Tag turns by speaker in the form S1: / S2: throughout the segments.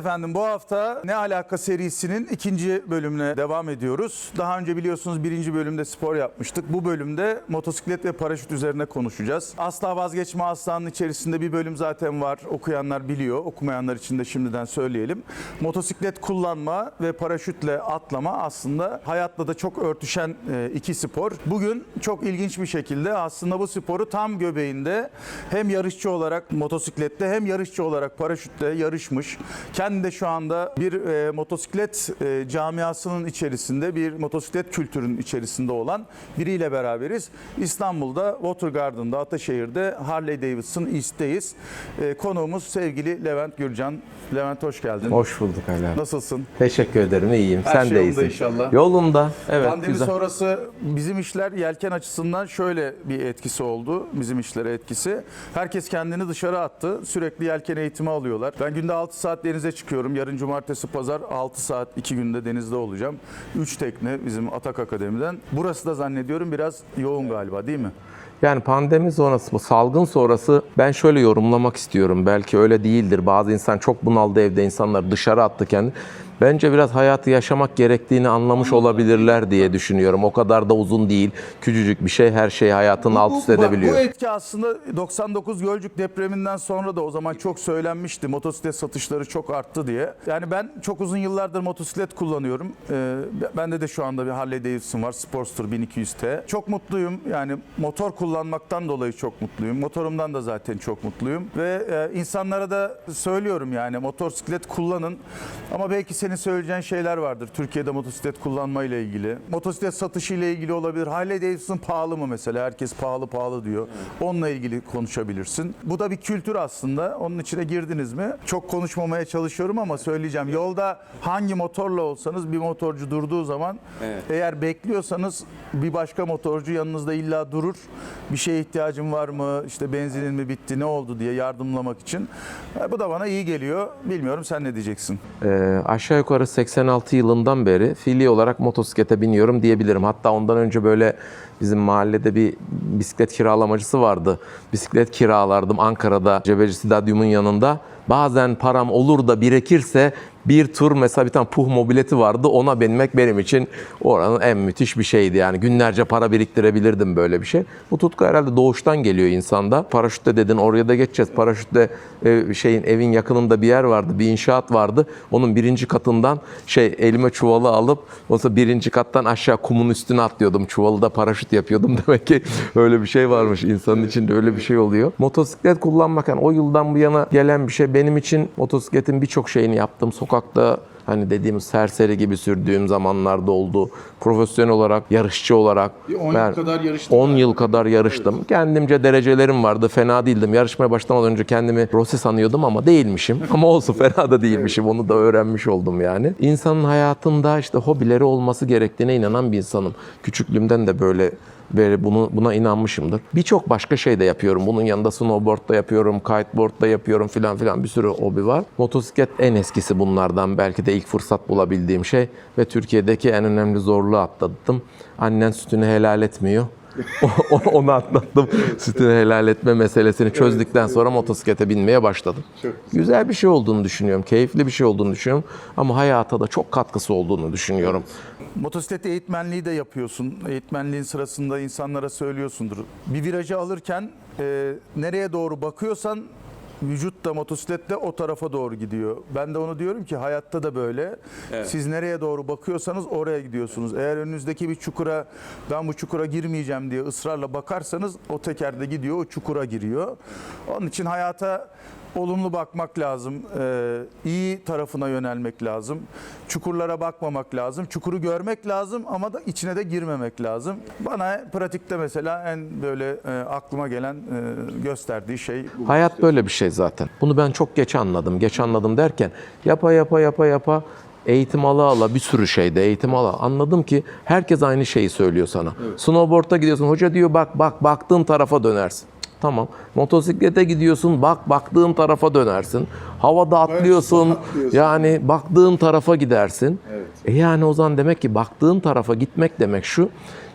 S1: efendim bu hafta Ne Alaka serisinin ikinci bölümüne devam ediyoruz. Daha önce biliyorsunuz birinci bölümde spor yapmıştık. Bu bölümde motosiklet ve paraşüt üzerine konuşacağız. Asla vazgeçme aslanın içerisinde bir bölüm zaten var. Okuyanlar biliyor. Okumayanlar için de şimdiden söyleyelim. Motosiklet kullanma ve paraşütle atlama aslında hayatla da çok örtüşen e, iki spor. Bugün çok ilginç bir şekilde aslında bu sporu tam göbeğinde hem yarışçı olarak motosiklette hem yarışçı olarak paraşütle yarışmış. Kendi de şu anda bir e, motosiklet e, camiasının içerisinde, bir motosiklet kültürünün içerisinde olan biriyle beraberiz. İstanbul'da Watergarden'da, Ataşehir'de Harley Davidson East'teyiz. E, konuğumuz sevgili Levent Gürcan. Levent hoş geldin.
S2: Hoş bulduk Ala.
S1: Nasılsın?
S2: Teşekkür ederim. iyiyim.
S1: Her
S2: Sen
S1: şey
S2: de iyisin.
S1: inşallah.
S2: Yolunda. Evet,
S1: Pandemi
S2: güzel.
S1: sonrası bizim işler yelken açısından şöyle bir etkisi oldu. Bizim işlere etkisi. Herkes kendini dışarı attı. Sürekli yelken eğitimi alıyorlar. Ben günde 6 saat denize çıkıyorum. Yarın cumartesi pazar 6 saat 2 günde denizde olacağım. 3 tekne bizim Atak Akademi'den. Burası da zannediyorum biraz yoğun galiba değil mi?
S2: Yani pandemi sonrası, salgın sonrası ben şöyle yorumlamak istiyorum. Belki öyle değildir. Bazı insan çok bunaldı evde, insanlar dışarı attı kendini. Bence biraz hayatı yaşamak gerektiğini anlamış olabilirler diye düşünüyorum. O kadar da uzun değil. Küçücük bir şey her şeyi hayatın alt üst edebiliyor.
S1: Bu etki aslında 99 Gölcük depreminden sonra da o zaman çok söylenmişti. Motosiklet satışları çok arttı diye. Yani ben çok uzun yıllardır motosiklet kullanıyorum. Ee, bende de şu anda bir Harley Davidson var. Sportster 1200T. Çok mutluyum. Yani motor kullanmaktan dolayı çok mutluyum. Motorumdan da zaten çok mutluyum. Ve e, insanlara da söylüyorum yani motosiklet kullanın. Ama belki senin söyleyeceğin şeyler vardır. Türkiye'de motosiklet kullanma ile ilgili. Motosiklet satışı ile ilgili olabilir. Harley Davidson pahalı mı mesela? Herkes pahalı pahalı diyor. Onunla ilgili konuşabilirsin. Bu da bir kültür aslında. Onun içine girdiniz mi? Çok konuşmamaya çalışıyorum ama söyleyeceğim. Yolda hangi motorla olsanız bir motorcu durduğu zaman eğer bekliyorsanız bir başka motorcu yanınızda illa durur. Bir şeye ihtiyacın var mı? İşte benzinin mi bitti? Ne oldu diye yardımlamak için. Bu da bana iyi geliyor. Bilmiyorum sen ne diyeceksin?
S2: Ee, aşağı yukarı 86 yılından beri fiili olarak motosiklete biniyorum diyebilirim. Hatta ondan önce böyle bizim mahallede bir bisiklet kiralamacısı vardı. Bisiklet kiralardım Ankara'da Cebeci Stadyum'un yanında. Bazen param olur da birikirse bir tur mesela bir tane puh mobileti vardı ona binmek benim için oranın en müthiş bir şeydi yani günlerce para biriktirebilirdim böyle bir şey. Bu tutku herhalde doğuştan geliyor insanda. Paraşütle dedin oraya da geçeceğiz. Paraşütle e, şeyin evin yakınında bir yer vardı bir inşaat vardı. Onun birinci katından şey elime çuvalı alıp olsa birinci kattan aşağı kumun üstüne atlıyordum. Çuvalı da paraşüt yapıyordum. Demek ki öyle bir şey varmış. insanın içinde öyle bir şey oluyor. Motosiklet kullanmak yani o yıldan bu yana gelen bir şey. Benim için motosikletin birçok şeyini yaptım. Sokakta hani dediğimiz serseri gibi sürdüğüm zamanlarda oldu. Profesyonel olarak, yarışçı olarak.
S1: Bir on yıl
S2: ben
S1: kadar yarıştın
S2: 10 yıl kadar yarıştım. Kendimce derecelerim vardı. Fena değildim. Yarışmaya başlamadan önce kendimi Rossi sanıyordum ama değilmişim. ama olsun fena da değilmişim. Onu da öğrenmiş oldum yani. İnsanın hayatında işte hobileri olması gerektiğine inanan bir insanım. Küçüklüğümden de böyle böyle bunu buna inanmışımdır. Birçok başka şey de yapıyorum. Bunun yanında snowboard da yapıyorum, kiteboard da yapıyorum filan filan bir sürü hobi var. Motosiklet en eskisi bunlardan. Belki de ilk fırsat bulabildiğim şey ve Türkiye'deki en önemli zorluğu atlattım. Annen sütünü helal etmiyor. Onu atlattım. Sütünü helal etme meselesini çözdükten sonra motosiklete binmeye başladım. Güzel bir şey olduğunu düşünüyorum. Keyifli bir şey olduğunu düşünüyorum. Ama hayata da çok katkısı olduğunu düşünüyorum.
S1: Motosiklet eğitmenliği de yapıyorsun. Eğitmenliğin sırasında insanlara söylüyorsundur. Bir virajı alırken e, nereye doğru bakıyorsan vücut da motosiklet de o tarafa doğru gidiyor. Ben de onu diyorum ki hayatta da böyle. Siz nereye doğru bakıyorsanız oraya gidiyorsunuz. Eğer önünüzdeki bir çukura ben bu çukura girmeyeceğim diye ısrarla bakarsanız o teker de gidiyor o çukura giriyor. Onun için hayata olumlu bakmak lazım. Ee, iyi tarafına yönelmek lazım. Çukurlara bakmamak lazım. Çukuru görmek lazım ama da içine de girmemek lazım. Bana pratikte mesela en böyle e, aklıma gelen e, gösterdiği şey bu.
S2: Hayat böyle bir şey zaten. Bunu ben çok geç anladım. Geç anladım derken yapa yapa yapa yapa eğitim ala ala bir sürü şeyde eğitim ala anladım ki herkes aynı şeyi söylüyor sana. Snowboard'a gidiyorsun hoca diyor bak bak baktığın tarafa dönersin. Tamam. Motosiklete gidiyorsun bak baktığın tarafa dönersin. Havada atlıyorsun.
S1: atlıyorsun.
S2: Yani baktığın tarafa gidersin. E yani o zaman demek ki baktığın tarafa gitmek demek şu.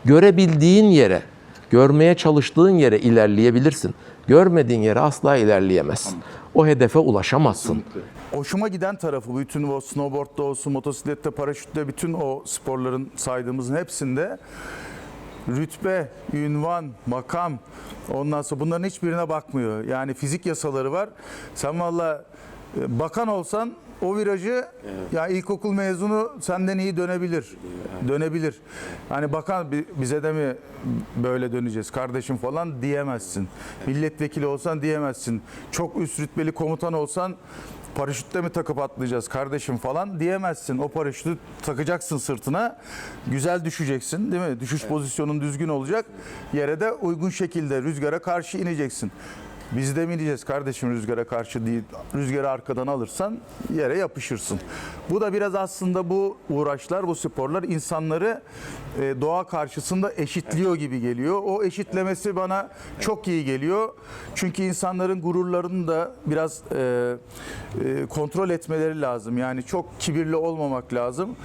S2: Görebildiğin yere, görmeye çalıştığın yere ilerleyebilirsin. Görmediğin yere asla ilerleyemezsin. O hedefe ulaşamazsın.
S1: hoşuma giden tarafı bütün o snowboardda olsun, motosiklette, paraşütte bütün o sporların saydığımızın hepsinde rütbe, ünvan, makam ondan sonra bunların hiçbirine bakmıyor. Yani fizik yasaları var. Sen valla e, bakan olsan o virajı ya ilkokul mezunu senden iyi dönebilir. Dönebilir. Hani bakan bi- bize de mi böyle döneceğiz kardeşim falan diyemezsin. Milletvekili olsan diyemezsin. Çok üst rütbeli komutan olsan paraşütle mi takıp atlayacağız kardeşim falan diyemezsin. O paraşütü takacaksın sırtına. Güzel düşeceksin değil mi? Düşüş pozisyonun düzgün olacak. Yere de uygun şekilde rüzgara karşı ineceksin. Biz de mi ineceğiz kardeşim rüzgara karşı değil. Rüzgarı arkadan alırsan yere yapışırsın. Bu da biraz aslında bu uğraşlar, bu sporlar insanları e, doğa karşısında eşitliyor gibi geliyor. O eşitlemesi bana çok iyi geliyor. Çünkü insanların gururlarını da biraz e, e, kontrol etmeleri lazım. Yani çok kibirli olmamak lazım.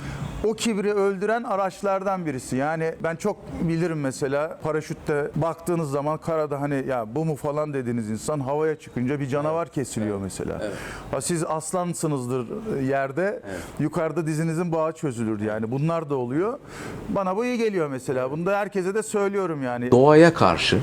S1: O kibri öldüren araçlardan birisi. Yani ben çok bilirim mesela paraşütte baktığınız zaman karada hani ya bu mu falan dediğiniz insan havaya çıkınca bir canavar kesiliyor mesela. Ha siz aslansınızdır yerde. Yukarıda dizinizin bağı çözülür yani. Bunlar da oluyor. Bana bu iyi geliyor mesela. Bunu da herkese de söylüyorum yani.
S2: Doğaya karşı,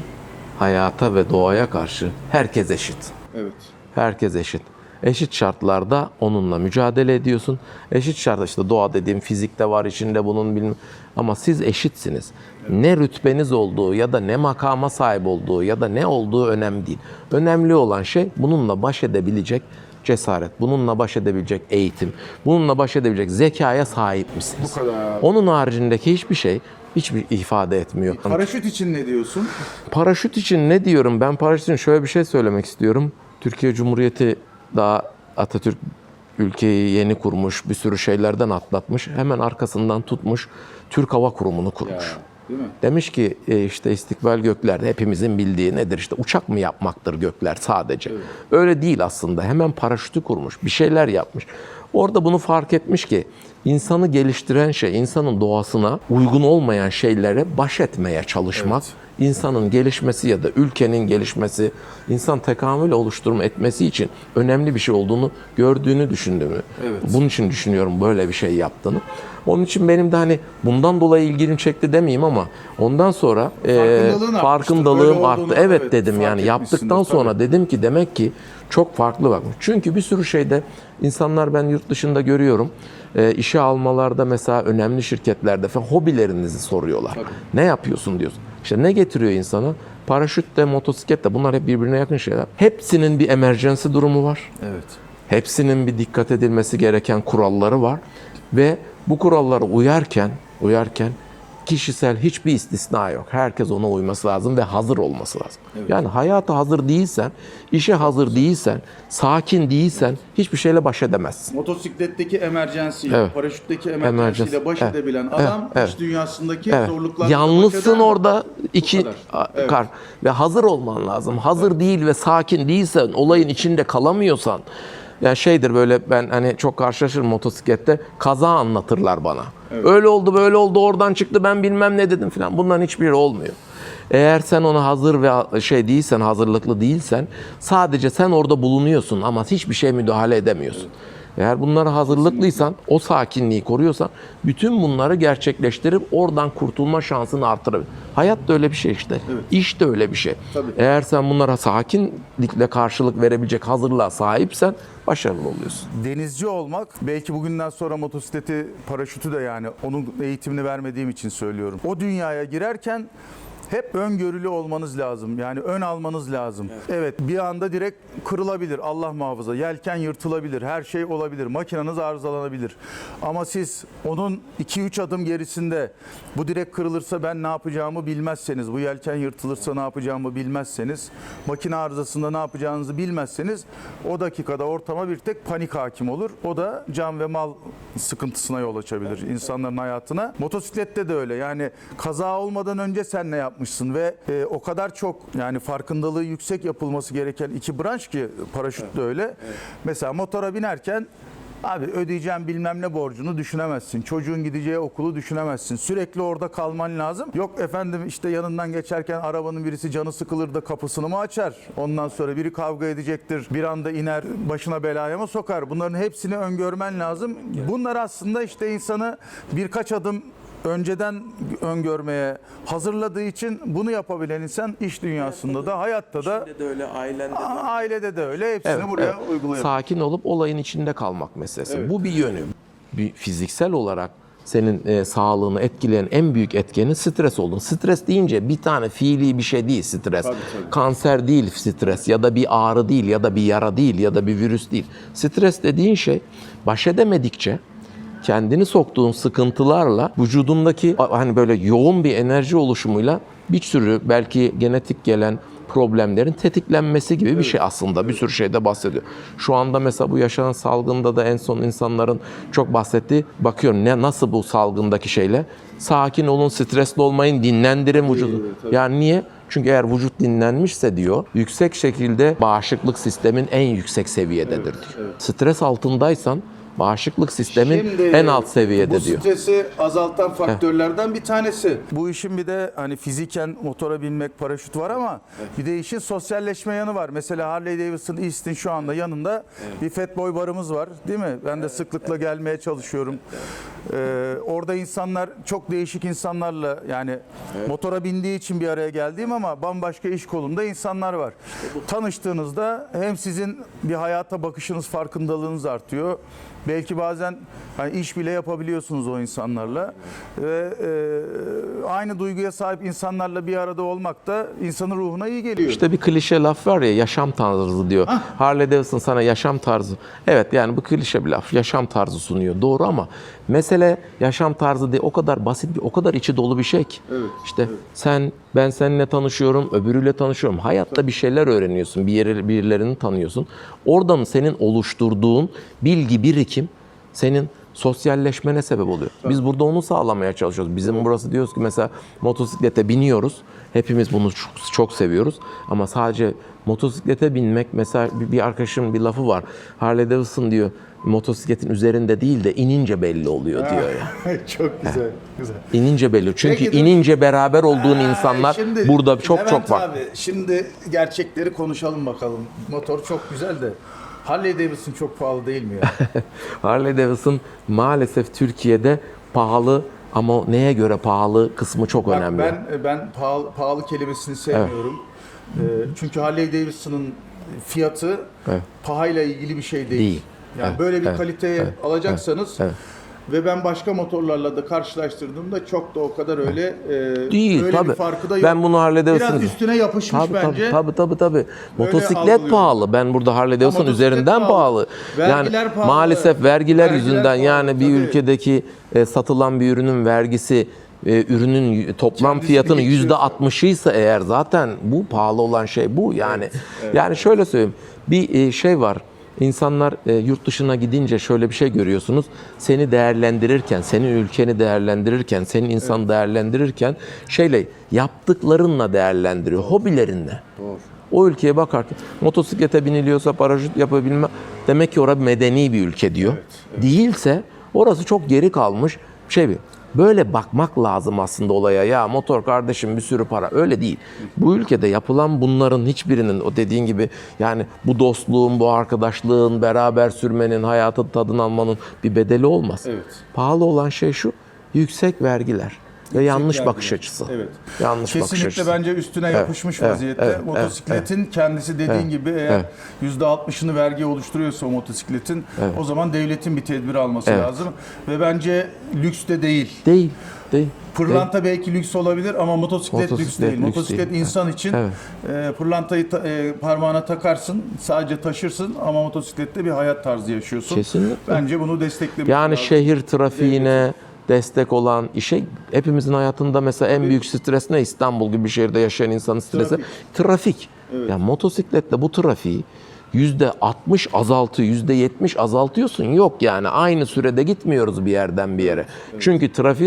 S2: hayata ve doğaya karşı herkes eşit.
S1: Evet.
S2: Herkes eşit. Eşit şartlarda onunla mücadele ediyorsun. Eşit şartlarda işte doğa dediğim fizikte var içinde bunun bilmem. Ama siz eşitsiniz. Ne rütbeniz olduğu ya da ne makama sahip olduğu ya da ne olduğu önemli değil. Önemli olan şey bununla baş edebilecek cesaret, bununla baş edebilecek eğitim, bununla baş edebilecek zekaya sahip misiniz?
S1: Bu kadar.
S2: Onun haricindeki hiçbir şey hiçbir ifade etmiyor.
S1: Paraşüt için ne diyorsun?
S2: Paraşüt için ne diyorum? Ben paraşüt için şöyle bir şey söylemek istiyorum. Türkiye Cumhuriyeti daha Atatürk ülkeyi yeni kurmuş, bir sürü şeylerden atlatmış. Hemen arkasından tutmuş Türk Hava Kurumu'nu kurmuş.
S1: Değil mi?
S2: Demiş ki e, işte istikbal göklerde hepimizin bildiği nedir işte uçak mı yapmaktır gökler sadece. Öyle değil aslında. Hemen paraşütü kurmuş, bir şeyler yapmış. Orada bunu fark etmiş ki insanı geliştiren şey, insanın doğasına uygun olmayan şeylere baş etmeye çalışmak, insanın gelişmesi ya da ülkenin gelişmesi, insan tekamül oluşturma etmesi için önemli bir şey olduğunu gördüğünü düşündüğümü.
S1: Evet.
S2: Bunun için düşünüyorum böyle bir şey yaptığını. Onun için benim de hani bundan dolayı ilgimi çekti demeyeyim ama ondan sonra e, farkındalığım
S1: olduğunu,
S2: arttı. Evet,
S1: evet,
S2: dedim yani yaptıktan sonra
S1: tabii.
S2: dedim ki demek ki çok farklı bakmış. Çünkü bir sürü şeyde insanlar ben yurt dışında görüyorum. E, işe almalarda mesela önemli şirketlerde falan hobilerinizi soruyorlar. Ne yapıyorsun diyorsun. İşte ne getiriyor insana? Paraşüt de motosiklet de bunlar hep birbirine yakın şeyler. Hepsinin bir emergency durumu var.
S1: Evet.
S2: Hepsinin bir dikkat edilmesi gereken kuralları var ve bu kurallara uyarken uyarken kişisel hiçbir istisna yok. Herkes ona uyması lazım ve hazır olması lazım. Yani hayata hazır değilsen, işe hazır değilsen, sakin değilsen hiçbir şeyle baş edemezsin.
S1: Motosikletteki emergency,
S2: Evet.
S1: paraşütteki ile baş
S2: Evet.
S1: edebilen
S2: Evet.
S1: adam
S2: Evet.
S1: iş dünyasındaki
S2: Evet.
S1: zorluklarla
S2: Yalnızsın orada iki
S1: Evet.
S2: kar ve hazır olman lazım. Hazır değil ve sakin değilsen, olayın içinde kalamıyorsan yani şeydir böyle ben hani çok karşılaşırım motosiklette kaza anlatırlar bana. Öyle oldu böyle oldu oradan çıktı ben bilmem ne dedim falan. Bunların hiçbiri olmuyor. Eğer sen ona hazır ve şey değilsen, hazırlıklı değilsen sadece sen orada bulunuyorsun ama hiçbir şey müdahale edemiyorsun. Eğer bunlara hazırlıklıysan, o sakinliği koruyorsan bütün bunları gerçekleştirip oradan kurtulma şansını artırabilir. Hayat da öyle bir şey işte. İş de öyle bir şey.
S1: Tabii.
S2: Eğer sen bunlara sakinlikle karşılık verebilecek hazırlığa sahipsen başarılı oluyorsun.
S1: Denizci olmak belki bugünden sonra motosikleti, paraşütü de yani onun eğitimini vermediğim için söylüyorum. O dünyaya girerken hep öngörülü olmanız lazım. Yani ön almanız lazım. Evet. bir anda direkt kırılabilir Allah muhafaza. Yelken yırtılabilir. Her şey olabilir. Makineniz arızalanabilir. Ama siz onun 2-3 adım gerisinde bu direkt kırılırsa ben ne yapacağımı bilmezseniz, bu yelken yırtılırsa ne yapacağımı bilmezseniz, makine arızasında ne yapacağınızı bilmezseniz o dakikada ortama bir tek panik hakim olur. O da can ve mal sıkıntısına yol açabilir insanların hayatına. Motosiklette de öyle. Yani kaza olmadan önce sen ne yapmışsın ve e, o kadar çok yani farkındalığı yüksek yapılması gereken iki branş ki paraşüt de öyle. Mesela motora binerken Abi ödeyeceğim bilmem ne borcunu düşünemezsin. Çocuğun gideceği okulu düşünemezsin. Sürekli orada kalman lazım. Yok efendim işte yanından geçerken arabanın birisi canı sıkılır da kapısını mı açar? Ondan sonra biri kavga edecektir. Bir anda iner başına belaya mı sokar? Bunların hepsini öngörmen lazım. Bunlar aslında işte insanı birkaç adım önceden öngörmeye hazırladığı için bunu yapabilen insan iş dünyasında da hayatta da
S2: de öyle ailende
S1: a- ailede de öyle hepsini
S2: Evet,
S1: buraya
S2: evet.
S1: uygulayabilir.
S2: Sakin olup olayın içinde kalmak meselesi. Bu bir yönü. Bir fiziksel olarak senin e, sağlığını etkileyen en büyük etkenin stres olduğunu. Stres deyince bir tane fiili bir şey değil stres. Kanser değil stres ya da bir ağrı değil ya da bir yara değil ya da bir virüs değil. Stres dediğin şey baş edemedikçe kendini soktuğun sıkıntılarla vücudundaki hani böyle yoğun bir enerji oluşumuyla bir sürü belki genetik gelen problemlerin tetiklenmesi gibi bir şey aslında bir sürü şeyde bahsediyor. Şu anda mesela bu yaşanan salgında da en son insanların çok bahsettiği bakıyorum ne nasıl bu salgındaki şeyle sakin olun stresli olmayın dinlendirin vücudu. Yani niye? Çünkü eğer vücut dinlenmişse diyor, yüksek şekilde bağışıklık sistemin en yüksek seviyededir diyor. Stres altındaysan bağışıklık sistemin
S1: Şimdi
S2: en alt seviyede
S1: bu
S2: diyor.
S1: stresi azaltan faktörlerden bir tanesi. Bu işin bir de hani fiziken motora binmek, paraşüt var ama bir de işin sosyalleşme yanı var. Mesela Harley Davidson East'in şu anda yanında bir Fatboy barımız var değil mi? Ben de sıklıkla gelmeye çalışıyorum. Ee, orada insanlar çok değişik insanlarla yani motora bindiği için bir araya geldiğim ama bambaşka iş kolunda insanlar var. Tanıştığınızda hem sizin bir hayata bakışınız, farkındalığınız artıyor. Belki bazen hani iş bile yapabiliyorsunuz o insanlarla. Ve e, aynı duyguya sahip insanlarla bir arada olmak da insanın ruhuna iyi geliyor.
S2: İşte bir klişe laf var ya yaşam tarzı diyor. Harley Davidson sana yaşam tarzı. Evet yani bu klişe bir laf. Yaşam tarzı sunuyor. Doğru ama mesele yaşam tarzı değil. O kadar basit bir, o kadar içi dolu bir şey ki. İşte sen, ben seninle tanışıyorum, öbürüyle tanışıyorum. Hayatta bir şeyler öğreniyorsun, bir yeri, birilerini tanıyorsun. Orada mı senin oluşturduğun bilgi birikim senin sosyalleşmene sebep oluyor. Biz burada onu sağlamaya çalışıyoruz. Bizim burası diyoruz ki mesela motosiklete biniyoruz. Hepimiz bunu çok, çok seviyoruz. Ama sadece motosiklete binmek mesela bir, arkadaşımın bir lafı var. Harley Davidson diyor motosikletin üzerinde değil de inince belli oluyor diyor ya.
S1: çok güzel. güzel.
S2: İnince belli. Çünkü
S1: Peki
S2: inince beraber olduğun
S1: Ha,
S2: insanlar
S1: şimdi
S2: burada çok
S1: Levent
S2: çok var.
S1: Abi, şimdi gerçekleri konuşalım bakalım. Motor çok güzel de Harley Davidson çok pahalı değil mi ya?
S2: Harley Davidson maalesef Türkiye'de pahalı ama neye göre pahalı kısmı çok
S1: Bak,
S2: önemli.
S1: Ben ben pahalı, pahalı kelimesini sevmiyorum. Ee, çünkü Harley Davidson'ın fiyatı
S2: Evet.
S1: pahayla ilgili bir şey değil.
S2: Değil.
S1: Yani
S2: Evet,
S1: böyle bir
S2: evet,
S1: kaliteyi
S2: evet,
S1: alacaksanız
S2: evet.
S1: ve ben başka motorlarla da karşılaştırdığımda çok da o kadar öyle e,
S2: Değil
S1: öyle
S2: tabii.
S1: bir farkı da yok.
S2: Ben bunu Harley
S1: Biraz üstüne yapışmış
S2: Tabii
S1: bence.
S2: tabii tabii tabii. tabii. Motosiklet pahalı. Ben burada
S1: motosiklet
S2: üzerinden
S1: pahalı.
S2: pahalı.
S1: Vergiler
S2: yani
S1: pahalı.
S2: maalesef vergiler,
S1: Vergiler
S2: yüzünden
S1: pahalı,
S2: yani bir
S1: tabii.
S2: ülkedeki e, satılan bir ürünün vergisi e, ürünün toplam
S1: Kendisini
S2: fiyatının yüzde altmışıysa eğer zaten bu pahalı olan şey bu yani. yani şöyle söyleyeyim. Bir e, şey var. İnsanlar e, yurt dışına gidince şöyle bir şey görüyorsunuz. Seni değerlendirirken, senin ülkeni değerlendirirken, senin insanı değerlendirirken şeyle yaptıklarınla değerlendiriyor, hobilerinle. O ülkeye bakarken motosiklete biniliyorsa paraşüt yapabilme demek ki orası medeni bir ülke diyor. Değilse orası çok geri kalmış şey bir. Böyle bakmak lazım aslında olaya. Ya motor kardeşim bir sürü para. Öyle değil. Bu ülkede yapılan bunların hiçbirinin o dediğin gibi yani bu dostluğun, bu arkadaşlığın, beraber sürmenin, hayatın tadını almanın bir bedeli olmaz.
S1: Evet.
S2: Pahalı olan şey şu. Yüksek vergiler ve yanlış bakış açısı.
S1: Evet.
S2: Yanlış bakış
S1: Kesinlikle
S2: açısı.
S1: bence üstüne yapışmış
S2: evet,
S1: vaziyette.
S2: evet,
S1: Motosikletin kendisi dediğin
S2: evet,
S1: gibi eğer
S2: evet.
S1: %60'ını vergi oluşturuyorsa o motosikletin o zaman devletin bir tedbir alması
S2: Evet.
S1: lazım. Ve bence lüks de değil.
S2: Değil. Değil.
S1: Pırlanta belki lüks olabilir ama motosiklet, lüks
S2: Motosiklet
S1: değil.
S2: lüks
S1: motosiklet
S2: değil.
S1: insan için
S2: Evet.
S1: e, pırlantayı ta- e, parmağına takarsın, sadece taşırsın ama motosiklette bir hayat tarzı yaşıyorsun.
S2: Kesinlikle.
S1: Bence bunu desteklemek
S2: Yani
S1: lazım.
S2: şehir trafiğine destek olan işe hepimizin hayatında mesela en büyük stres ne? İstanbul gibi bir şehirde yaşayan insanın stresi.
S1: Trafik.
S2: Trafik. Yani motosikletle bu trafiği 60 azaltıyor, yüzde 70 azaltıyorsun. Yok yani aynı sürede gitmiyoruz bir yerden bir yere. Çünkü trafik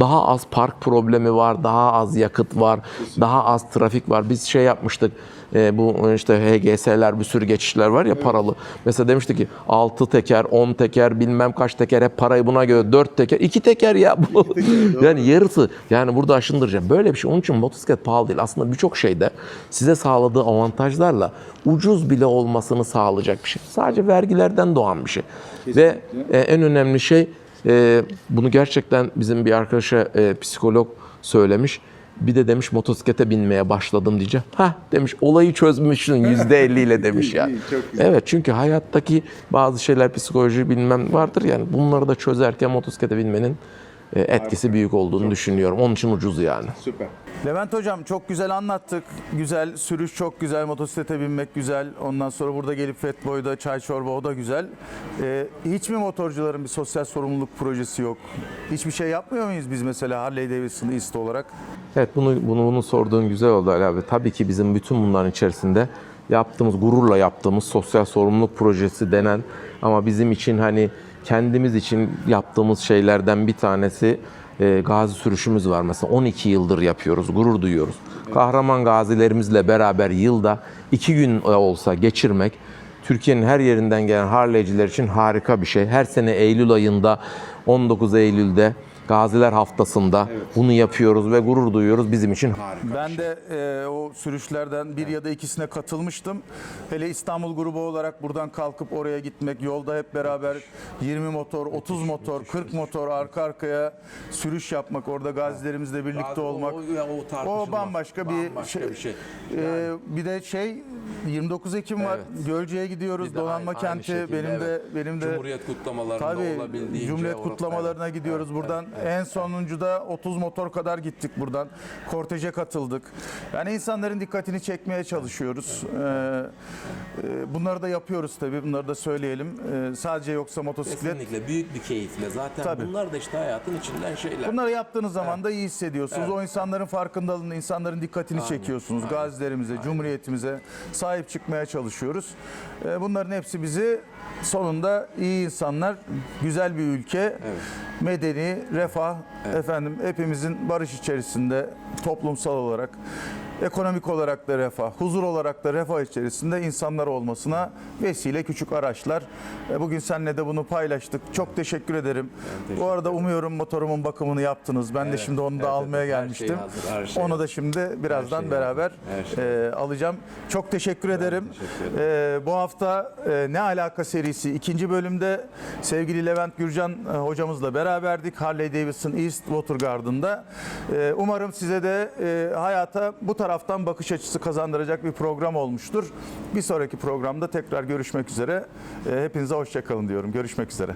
S2: daha az park problemi var, daha az yakıt var, daha az trafik var. Biz şey yapmıştık. e, bu işte HGS'ler bir sürü geçişler var ya paralı. Mesela demişti ki 6 teker, 10 teker, bilmem kaç teker hep parayı buna göre 4 teker, 2 teker ya bu. yani yarısı. Yani burada aşındıracağım. Böyle bir şey. Onun için motosiklet pahalı değil. Aslında birçok şeyde size sağladığı avantajlarla ucuz bile olmasını sağlayacak bir şey. Sadece vergilerden doğan bir şey. Ve e, en önemli şey e, bunu gerçekten bizim bir arkadaşa e, psikolog söylemiş. Bir de demiş motosiklete binmeye başladım diyeceğim. Ha demiş olayı çözmüşsün yüzde ile demiş ya. Evet çünkü hayattaki bazı şeyler psikoloji bilmem vardır yani bunları da çözerken motosiklete binmenin etkisi büyük olduğunu düşünüyorum. Onun için ucuz yani.
S3: Süper.
S1: Levent hocam çok güzel anlattık. Güzel sürüş çok güzel. Motosiklete binmek güzel. Ondan sonra burada gelip Fatboy'da çay çorba o da güzel. Ee, hiç mi motorcuların bir sosyal sorumluluk projesi yok? Hiçbir şey yapmıyor muyuz biz mesela Harley Davidson East olarak?
S2: Evet bunu bunu bunu sorduğun güzel oldu Ali abi. Tabii ki bizim bütün bunların içerisinde yaptığımız gururla yaptığımız sosyal sorumluluk projesi denen ama bizim için hani kendimiz için yaptığımız şeylerden bir tanesi e, gazi sürüşümüz var mesela 12 yıldır yapıyoruz gurur duyuyoruz. Kahraman gazilerimizle beraber yılda iki gün olsa geçirmek Türkiye'nin her yerinden gelen Harley'ciler için harika bir şey. Her sene Eylül ayında 19 Eylül'de Gaziler Haftası'nda bunu yapıyoruz ve gurur duyuyoruz bizim için.
S1: Ben de e, o sürüşlerden bir ya da ikisine katılmıştım. Hele İstanbul grubu olarak buradan kalkıp oraya gitmek, yolda hep beraber 20 motor, 30 motor, 40 motor arka arkaya sürüş yapmak, orada gazilerimizle birlikte olmak. O bambaşka bir şey. Ee, bir de şey 29 Ekim var.
S2: Evet.
S1: Gölce'ye gidiyoruz. Donanma kenti benim de benim de
S2: Cumhuriyet kutlamalarında
S1: Tabii
S2: olabildiğince
S1: Cumhuriyet kutlamalarına gidiyoruz buradan. En sonuncuda 30 motor kadar gittik buradan. Korteje katıldık. Yani insanların dikkatini çekmeye çalışıyoruz. Ee, e, bunları da yapıyoruz tabii. Bunları da söyleyelim. Ee, sadece yoksa motosiklet.
S2: Kesinlikle büyük bir keyifle. Zaten
S1: Tabii.
S2: bunlar da işte hayatın içinden şeyler.
S1: Bunları yaptığınız zaman da iyi hissediyorsunuz. O insanların farkındalığını, insanların dikkatini çekiyorsunuz. Gazilerimize, cumhuriyetimize sahip çıkmaya çalışıyoruz. Ee, Bunların hepsi bizi sonunda iyi insanlar, güzel bir ülke, medeni, refah, efendim hepimizin barış içerisinde toplumsal olarak ekonomik olarak da refah, huzur olarak da refah içerisinde insanlar olmasına vesile küçük araçlar. E, Bugün seninle de bunu paylaştık. Çok teşekkür ederim. Bu arada umuyorum motorumun bakımını yaptınız. Ben de şimdi onu da
S2: evet,
S1: almaya
S2: evet. Her
S1: gelmiştim.
S2: şey hazır, şey
S1: onu da şimdi birazdan
S2: şey
S1: beraber
S2: her
S1: e, alacağım. Çok teşekkür ederim.
S2: teşekkür
S1: E, bu hafta e, Ne Alaka serisi ikinci bölümde sevgili Levent Gürcan e, hocamızla beraberdik. Harley Davidson East Water Garden'da. E, umarım size de e, hayata bu taraftan bakış açısı kazandıracak bir program olmuştur. Bir sonraki programda tekrar görüşmek üzere. E, hepinize hoşçakalın diyorum. Görüşmek üzere.